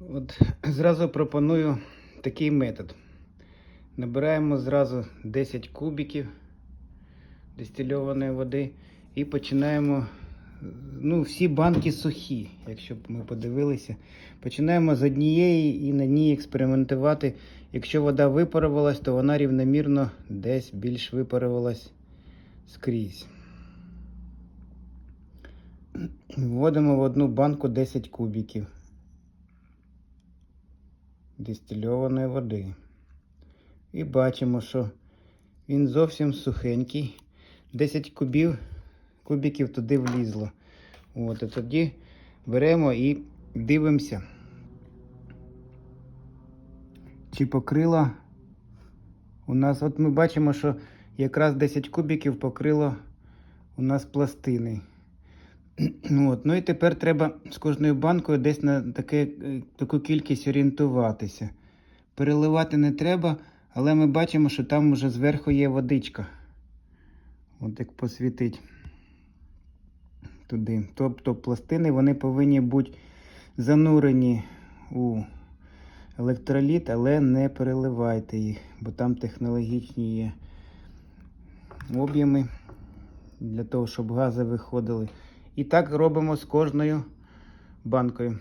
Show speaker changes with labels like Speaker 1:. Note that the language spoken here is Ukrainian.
Speaker 1: От зразу пропоную такий метод. Набираємо зразу 10 кубиків дистильованої води і починаємо. Ну, всі банки сухі, якщо б ми подивилися. Починаємо з однієї і на ній експериментувати. Якщо вода випарувалась, то вона рівномірно десь більш випарувалась скрізь. Вводимо в одну банку 10 кубиків дистильованої води. І бачимо, що він зовсім сухенький. 10 кубів, кубиків туди влізло. От, і тоді беремо і дивимося, чи покрила у нас. От ми бачимо, що якраз 10 кубиків покрило у нас пластини. От. Ну і тепер треба з кожною банкою десь на таке, е, таку кількість орієнтуватися. Переливати не треба, але ми бачимо, що там вже зверху є водичка. От як посвітить туди. Тобто пластини вони повинні бути занурені у електроліт, але не переливайте їх, бо там технологічні є об'єми для того, щоб гази виходили. І так робимо з кожною банкою.